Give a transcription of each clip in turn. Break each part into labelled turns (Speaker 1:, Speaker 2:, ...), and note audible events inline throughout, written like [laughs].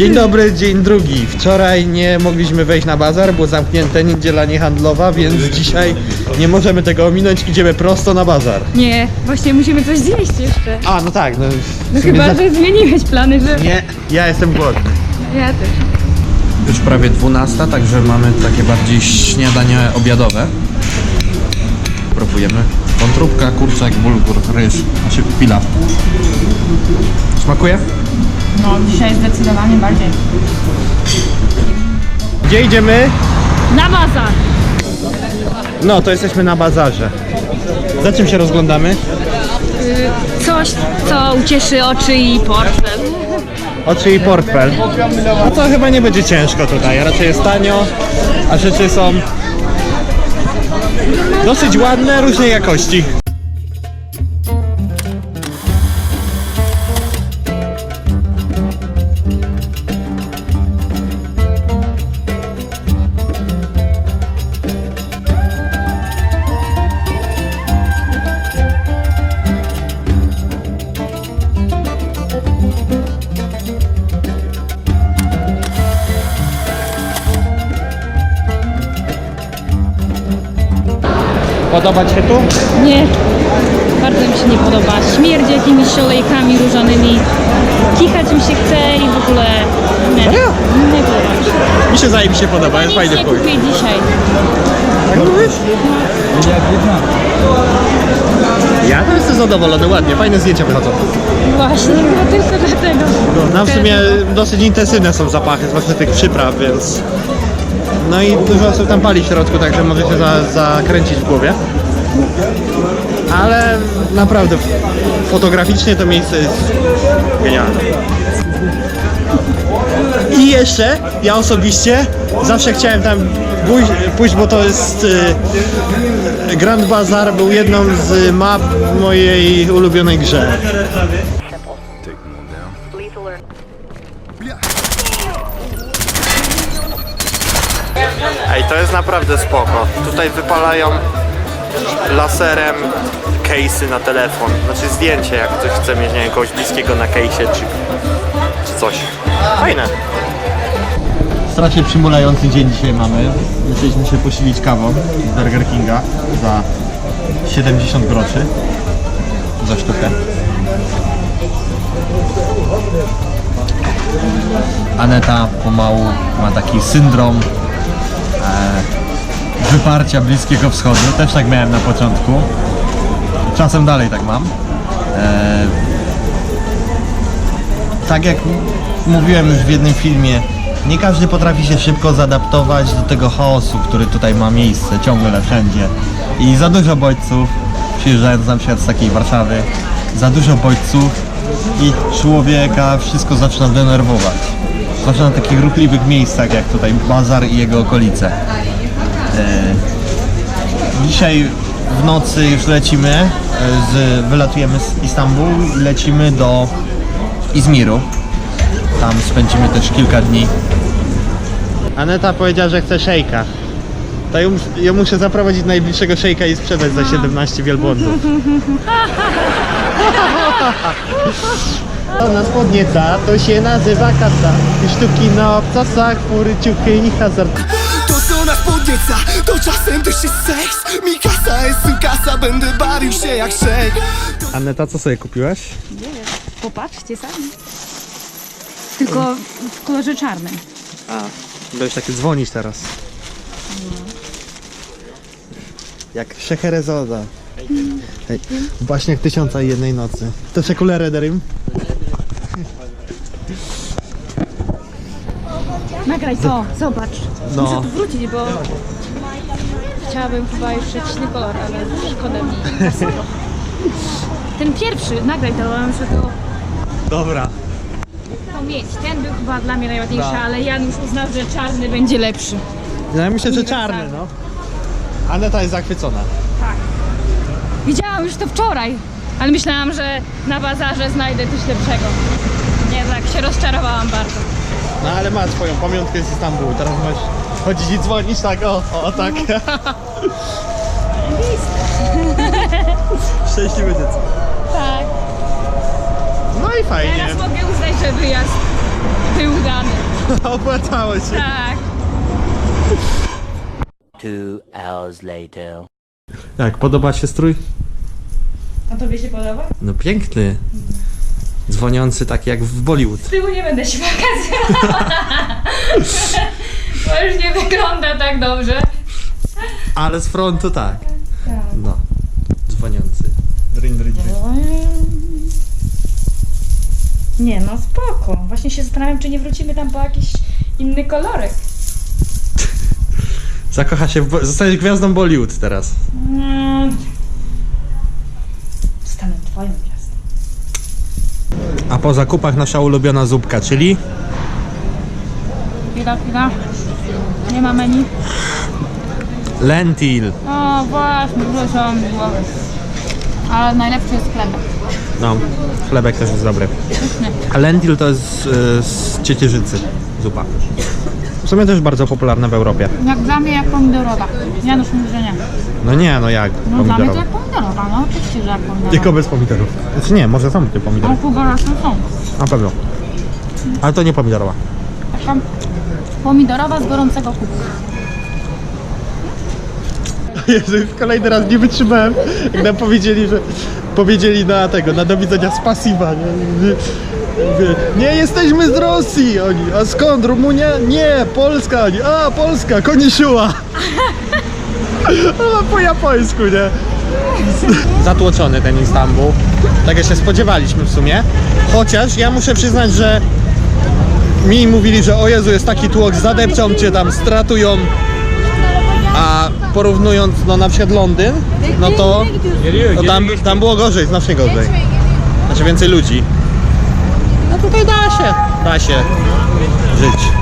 Speaker 1: Dzień dobry, dzień drugi. Wczoraj nie mogliśmy wejść na bazar, było zamknięte niedziela niehandlowa, więc dzisiaj nie możemy tego ominąć, idziemy prosto na bazar.
Speaker 2: Nie, właśnie musimy coś zjeść jeszcze.
Speaker 1: A, no tak, no, w
Speaker 2: No
Speaker 1: sumie
Speaker 2: chyba,
Speaker 1: za-
Speaker 2: że zmieniłeś plany, że...
Speaker 1: Nie, ja jestem głodny.
Speaker 2: Ja też.
Speaker 3: Już prawie 12, także mamy takie bardziej śniadanie obiadowe. Próbujemy. Wątróbka, kurczak, bulgur, ryż, znaczy pilaw. Smakuje?
Speaker 2: No, dzisiaj zdecydowanie bardziej.
Speaker 1: Gdzie idziemy?
Speaker 2: Na bazar!
Speaker 1: No, to jesteśmy na bazarze. Za czym się rozglądamy?
Speaker 2: Coś, co ucieszy oczy i portfel.
Speaker 1: Oczy i portfel. No to chyba nie będzie ciężko tutaj, raczej jest tanio, a rzeczy są dosyć ładne, różnej jakości. Podoba Ci się tu?
Speaker 2: Nie, bardzo mi się nie podoba. Śmierdzi jakimiś olejkami różanymi. Kichać mi się chce i w ogóle... Nie,
Speaker 1: Serio?
Speaker 2: nie podoba mi się.
Speaker 1: Mi się zajebiście podoba, jest
Speaker 2: Nic
Speaker 1: fajny
Speaker 2: nie
Speaker 1: pójść.
Speaker 2: kupię dzisiaj.
Speaker 1: Tak mówisz? Ja to jestem zadowolony, ładnie, fajne zdjęcia wychodzą.
Speaker 2: Właśnie, chyba [laughs] tylko dlatego.
Speaker 1: No w sumie dosyć intensywne są zapachy, zwłaszcza tych przypraw, więc... No i dużo osób tam pali w środku, także może się za, zakręcić w głowie. Ale naprawdę fotograficznie to miejsce jest genialne. I jeszcze ja osobiście zawsze chciałem tam pójść, bo to jest y, Grand Bazar był jedną z map mojej ulubionej grze. Ej, to jest naprawdę spoko. Tutaj wypalają laserem case'y na telefon. Znaczy zdjęcie, jak ktoś chce mieć nie kogoś bliskiego na case'ie czy, czy coś. Fajne. Strasznie przymulający dzień dzisiaj mamy. Musieliśmy się posilić kawą z Burger Kinga za 70 groszy za sztukę.
Speaker 3: Aneta pomału ma taki syndrom wyparcia Bliskiego Wschodu. Też tak miałem na początku. Czasem dalej tak mam. E, tak jak mówiłem już w jednym filmie, nie każdy potrafi się szybko zaadaptować do tego chaosu, który tutaj ma miejsce ciągle wszędzie. I za dużo bodźców, przyjeżdżając na przykład z takiej Warszawy, za dużo bodźców i człowieka wszystko zaczyna denerwować. Zwłaszcza na takich ruchliwych miejscach jak tutaj bazar i jego okolice. E, Dzisiaj w nocy już lecimy, e, z, wylatujemy z Istanbulu i lecimy do Izmiru. Tam spędzimy też kilka dni.
Speaker 1: Aneta powiedziała, że chce szejka. To ją, ją muszę zaprowadzić do najbliższego szejka i sprzedać za 17 wielbłądów. [laughs] Na spodnie ta, to się nazywa kasa. I sztuki na obcasach, fury, ciuchy i hazard.
Speaker 4: To co nas podnieca, to czasem też jest seks Mi kasa jest kasa, będę bawił się jak szejk
Speaker 1: Aneta, co sobie kupiłaś?
Speaker 2: Popatrzcie sami. Tylko w kolorze czarnym.
Speaker 1: Będziesz taki dzwonić teraz. Jak Szeherezoda. Hej, w baśniach tysiąca i jednej nocy. To szekulerę derym.
Speaker 2: Nagraj to, zobacz.
Speaker 1: No.
Speaker 2: Muszę tu wrócić, bo chciałabym chyba jeszcze jakiś inny kolor, ale szkoda mi. Ten pierwszy, nagraj to, bo muszę to,
Speaker 1: Dobra.
Speaker 2: to mieć. Ten był chyba dla mnie najładniejszy,
Speaker 1: Tak.
Speaker 2: ale Janusz uznał, że czarny będzie lepszy.
Speaker 1: Ja myślę, że czarny, no. Aneta jest zachwycona.
Speaker 2: Widziałam już to wczoraj, ale myślałam, że na bazarze znajdę coś lepszego. Nie, tak się rozczarowałam bardzo.
Speaker 1: No ale ma swoją pamiątkę z Istambułu. Teraz możesz chodzić i dzwonić tak, o, o tak. [laughs] Szczęśliwy dziecko.
Speaker 2: Tak.
Speaker 1: No i fajnie.
Speaker 2: Teraz mogę uznać, że wyjazd Był udany. [laughs]
Speaker 1: Opłacało się.
Speaker 2: Tak.
Speaker 5: Two hours later.
Speaker 1: Jak, podoba się strój?
Speaker 2: A tobie się podoba?
Speaker 1: No piękny. Dzwoniący taki jak w Bollywood.
Speaker 2: Z tyłu nie będę się pokazywała. Bo już nie wygląda tak dobrze.
Speaker 1: Ale z frontu tak. No. Dzwoniący. Drin, drin, drin.
Speaker 2: Nie no, spoko. Właśnie się zastanawiam, czy nie wrócimy tam po jakiś inny kolorek. [laughs]
Speaker 1: Zakocha się w... Bo- Zostajesz gwiazdą Bollywood teraz.
Speaker 2: Mm. Zostanę twoją gwiazdą.
Speaker 1: A po zakupach nasza ulubiona zupka, czyli?
Speaker 2: Chwila, chwila. Nie ma menu.
Speaker 1: Lentil.
Speaker 2: O, właśnie, przepraszam. Ale najlepszy jest chlebek.
Speaker 1: No, chlebek też jest dobry. A lentil to jest y, z ciecierzycy zupa. W sumie też bardzo popularna w Europie.
Speaker 2: Jak dla mnie, jak pomidorowa. Janusz mówi, że nie.
Speaker 1: No nie, no jak
Speaker 2: No dla mnie to
Speaker 1: pomidorowa.
Speaker 2: jak pomidorowa, no oczywiście, że jak pomidorowa.
Speaker 1: Tylko bez pomidorów. Znaczy nie, może są te
Speaker 2: A
Speaker 1: pomidory.
Speaker 2: kuborasze są.
Speaker 1: Na pewno. Ale to nie pomidorowa.
Speaker 2: Taka pomidorowa z gorącego kubka. [laughs]
Speaker 1: Jezu, kolejny raz nie wytrzymałem, jak nam powiedzieli, że powiedzieli na tego, na do widzenia z pasiva, nie? Mówię, nie jesteśmy z Rosji, oni, a skąd, Rumunia? Nie, Polska, oni, a Polska, konisiła. No, [laughs] po japońsku, nie? Zatłoczony ten Istanbul, tak jak się spodziewaliśmy w sumie, chociaż ja muszę przyznać, że mi mówili, że o Jezu, jest taki tłok, zadepczą cię tam, stratują, a porównując no na przykład Londyn, no to no tam, tam było gorzej, znacznie gorzej. Znaczy więcej ludzi. Tutaj da się, da się żyć.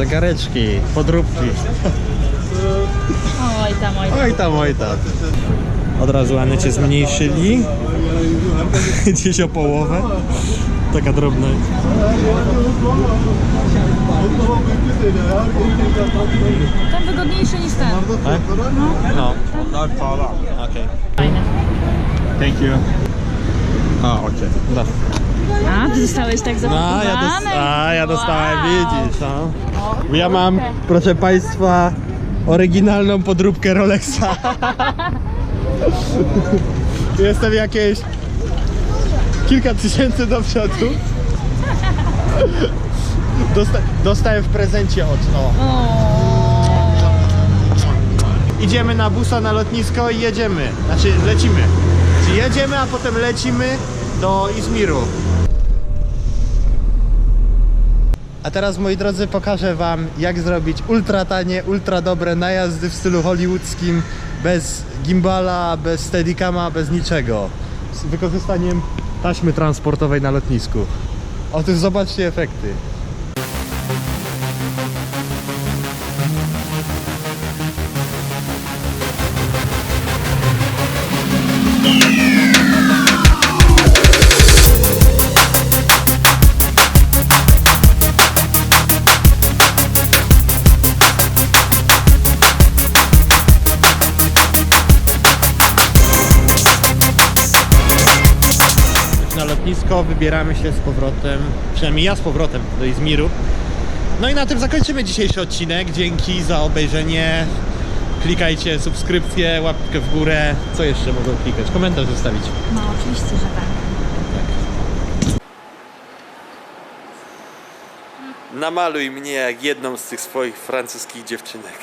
Speaker 1: Zegareczki, podróbki.
Speaker 2: Oj tam, oj tam.
Speaker 1: Oj tam, oj tam. Od razu Anecie zmniejszyli. [laughs] Gdzieś o połowę. Taka drobna.
Speaker 2: Ten wygodniejszy niż ten.
Speaker 1: Tak? No. Okej.
Speaker 2: Fajne.
Speaker 1: Thank you. A, okej. Okay.
Speaker 2: A, ty zostałeś tak
Speaker 1: No,
Speaker 2: zapakowany.
Speaker 1: ja, dos- a, ja dostałem, widzisz, no. Ja mam, proszę Państwa, oryginalną podróbkę Rolexa. [laughs] Jestem jakieś kilka tysięcy do przodu. Dosta- dostałem w prezencie od, o. Idziemy na busa na lotnisko i jedziemy. Znaczy, lecimy. Czyli jedziemy, a potem lecimy do Izmiru. A teraz moi drodzy pokażę wam jak zrobić ultra tanie, ultra dobre najazdy w stylu hollywoodzkim bez gimbala, bez steadicama, bez niczego. Z wykorzystaniem taśmy transportowej na lotnisku. Otóż zobaczcie efekty. Wybieramy się z powrotem, przynajmniej ja z powrotem do Izmiru. No i na tym zakończymy dzisiejszy odcinek. Dzięki za obejrzenie. Klikajcie subskrypcję, łapkę w górę. Co jeszcze mogą klikać? Komentarz zostawić.
Speaker 2: No, oczywiście, że tak.
Speaker 6: Namaluj mnie jak jedną z tych swoich francuskich dziewczynek.